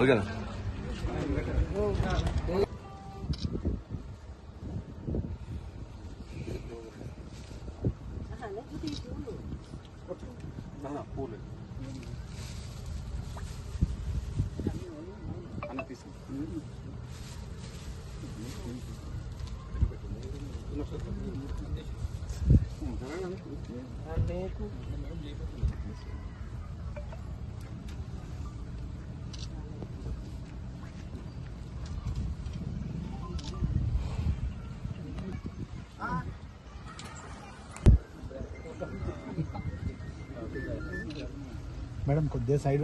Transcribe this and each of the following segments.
ఓకేనా మేడం కొద్దిగా సైడ్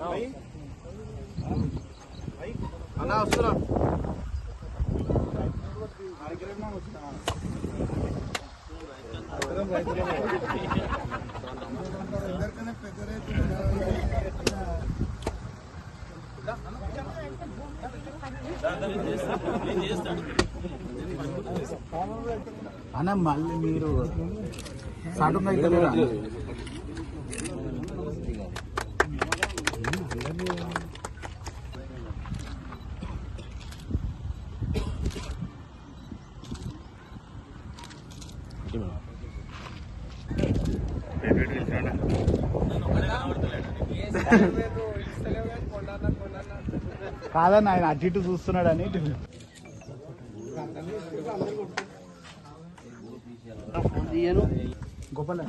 ఆ. అన్నా వస్తున్నా అన్న మళ్ళీ మీరు సడన్ అయితే కాదన్న ఆయన అటు ఇటు చూస్తున్నాడని. ఇటు గోపాల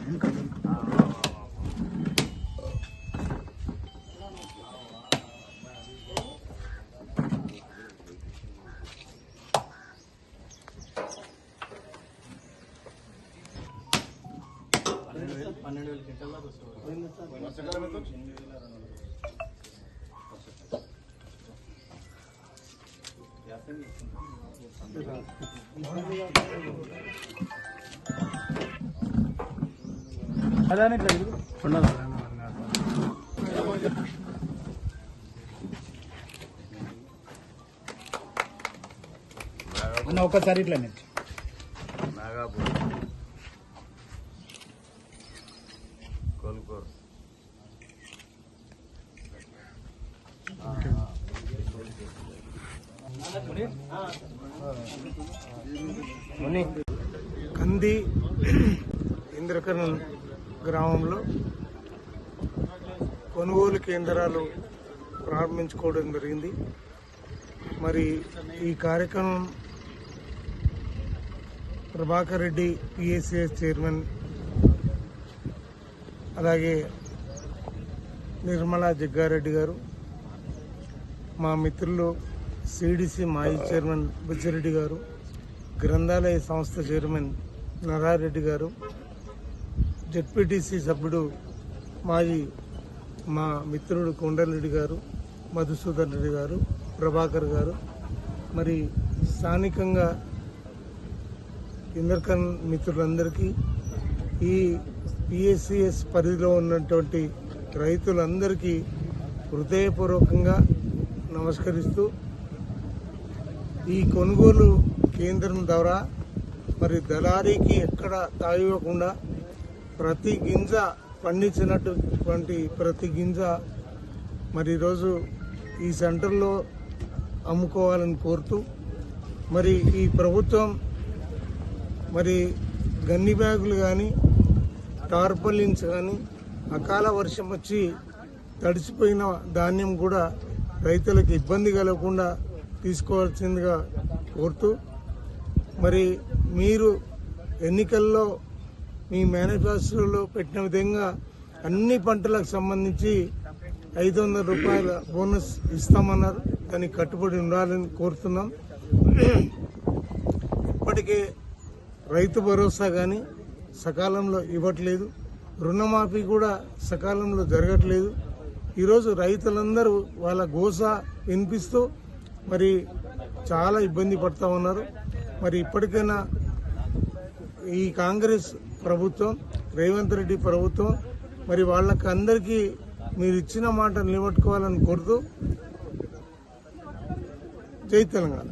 వెనుక, వేల అదాని ఇట్లా తిరుగు. అన్న ఒకసారి ఇట్లా నేను నాగాపూర్ కంది ఇంద్రకరణ్ గ్రామంలో కొనుగోలు కేంద్రాలు ప్రారంభించుకోవడం జరిగింది. మరి ఈ కార్యక్రమం ప్రభాకర్ రెడ్డి పిఎస్సిఎస్ చైర్మన్ అలాగే నిర్మలా జగ్గారెడ్డి గారు మా మిత్రులు సిడిసి మాజీ చైర్మన్ బుచ్చిరెడ్డి గారు గ్రంథాలయ సంస్థ చైర్మన్ నరారెడ్డి గారు జెడ్పీటీసీ సభ్యుడు మాజీ మా మిత్రుడు కొండలరెడ్డి గారు మధుసూదన్ రెడ్డి గారు ప్రభాకర్ గారు. మరి స్థానికంగా ఇందర్కన్ మిత్రులందరికీ ఈ పిఎస్సిఎస్ పరిధిలో ఉన్నటువంటి రైతులందరికీ హృదయపూర్వకంగా నమస్కరిస్తూ ఈ కొనుగోలు కేంద్రం ద్వారా మరి దళారీకి ఎక్కడ తాగివ్వకుండా ప్రతి గింజ పండించినటువంటి ప్రతి గింజ మరి ఈరోజు ఈ సెంటర్లో అమ్ముకోవాలని కోరుతూ మరి ఈ ప్రభుత్వం మరి గన్ని బ్యాగులు కానీ టార్పలిన్స్ కానీ అకాల వర్షం వచ్చి తడిసిపోయిన ధాన్యం కూడా రైతులకు ఇబ్బంది కలగకుండా తీసుకోవాల్సిందిగా కోరుతూ మరి మీరు ఎన్నికల్లో మీ మేనిఫెస్టోలో పెట్టిన విధంగా అన్ని పంటలకు సంబంధించి ఐదు వందల రూపాయల బోనస్ ఇస్తామన్నారు. దానికి కట్టుబడి ఉండాలని కోరుతున్నాం. ఇప్పటికే రైతు భరోసా కానీ సకాలంలో ఇవ్వట్లేదు. రుణమాఫీ కూడా సకాలంలో జరగట్లేదు. ఈరోజు రైతులందరూ వాళ్ళ గోస వినిపిస్తూ మరి చాలా ఇబ్బంది పడతా ఉన్నారు. మరి ఇప్పటికైనా ఈ కాంగ్రెస్ ప్రభుత్వం రేవంత్ రెడ్డి ప్రభుత్వం మరి వాళ్ళకి అందరికీ మీరు ఇచ్చిన మాట నిలబెట్టుకోవాలని కోరుతూ జై తెలంగాణ.